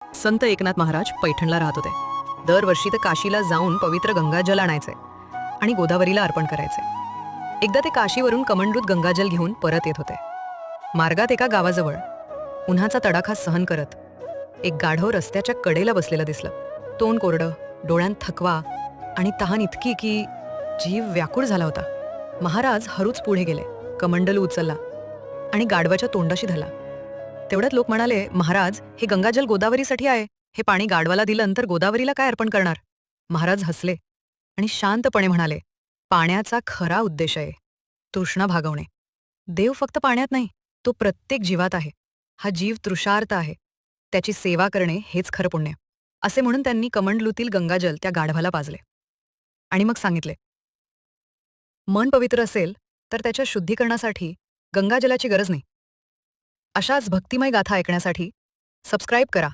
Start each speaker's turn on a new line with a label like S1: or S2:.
S1: संत एकनाथ महाराज पैठणला राहत होते. दरवर्षी ते काशीला जाऊन पवित्र गंगाजल आणायचे आणि गोदावरीला अर्पण करायचे. एकदा ते काशीवरून कमंडूत गंगाजल घेऊन परत येत होते. मार्गात एका गावाजवळ उन्हाचा तडाखा सहन करत एक गाढव रस्त्याच्या कडेला बसलेलं दिसलं. तोंड कोरडं डोळ्यांत थकवा आणि तहान इतकी की जीव व्याकुळ झाला होता. महाराज हरूच पुढे गेले. कमंडलू उचलला आणि गाढवाच्या तोंडाशी धला तेवढ्यात लोक म्हणाले महाराज हे गंगाजल गोदावरीसाठी आहे. हे पाणी गाढवाला दिलं तर गोदावरीला काय अर्पण करणार? महाराज हसले आणि शांतपणे म्हणाले पाण्याचा खरा उद्देश आहे. तृष्णा भागवणे. देव फक्त पाण्यात नाही तो प्रत्येक जीवात आहे. हा जीव तृषार्थ आहे. त्याची सेवा करणे हेच खरं पुण्य. असे म्हणून त्यांनी कमंडलूतील गंगाजल त्या गाढवाला पाजले. आणि मग सांगितले मन पवित्र असेल तर त्याच्या शुद्धीकरणासाठी गंगाजलाची गरज नाही. अशाच भक्तिमय गाथा ऐकण्यासाठी सबस्क्राईब करा.